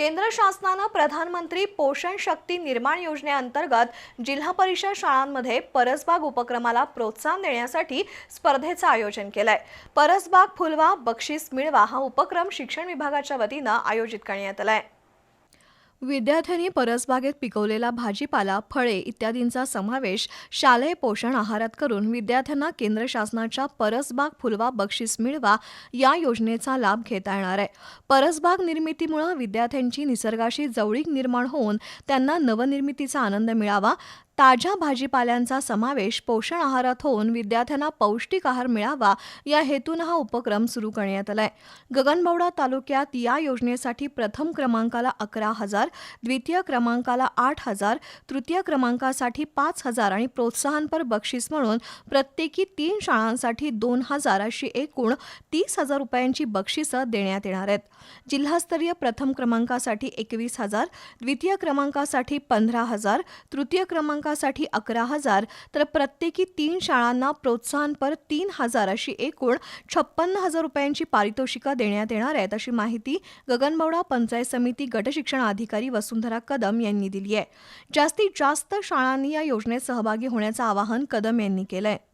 केंद्र शासनानं प्रधानमंत्री पोषण शक्ती निर्माण योजनेअंतर्गत जिल्हा परिषद शाळांमध्ये परसबाग उपक्रमाला प्रोत्साहन देण्यासाठी स्पर्धेचं आयोजन केलंय. परसबाग फुलवा बक्षीस मिळवा हा उपक्रम शिक्षण विभागाच्या वतीनं आयोजित करण्यात आलाय. विद्यार्थ्यांनी परसबागेत पिकवलेला भाजीपाला फळे इत्यादींचा समावेश शालेय पोषण आहारात करून विद्यार्थ्यांना केंद्र शासनाच्या परसबाग फुलवा बक्षीस मिळवा या योजनेचा लाभ घेता येणार आहे. परसबाग निर्मितीमुळे विद्यार्थ्यांची निसर्गाशी जवळीक निर्माण होऊन त्यांना नवनिर्मितीचा आनंद मिळावा ताज्या भाजीपाल्यांचा समावेश पोषण आहारात होऊन विद्यार्थ्यांना पौष्टिक आहार मिळावा या हेतून हा उपक्रम सुरू करण्यात आलाय. गगनबावडा तालुक्यात या योजनेसाठी प्रथम क्रमांकाला अकरा हजार द्वितीय क्रमांकाला आठ हजार तृतीय क्रमांकासाठी पाच हजार आणि प्रोत्साहनपर बक्षीस म्हणून प्रत्येकी तीन शाळांसाठी दोन हजार अशी एकूण तीस हजार रुपयांची बक्षिसं देण्यात येणार आहेत. जिल्हास्तरीय प्रथम क्रमांकासाठी एकवीस हजार द्वितीय क्रमांकासाठी पंधरा हजार तृतीय क्रमांकासाठी अकरा हजार तर प्रत्येकी तीन शाळांना प्रोत्साहनपर तीन हजार अशी एकूण छप्पन्न हजार रुपयांची पारितोषिकं देण्यात येणार आहेत अशी माहिती गगनबावडा पंचायत समिती गटशिक्षण अधिकारी वसुंधरा कदम यांनी दिली आहे. जास्तीत जास्त शाळांनी या योजनेत सहभागी होण्याचं आवाहन कदम यांनी केलं आहे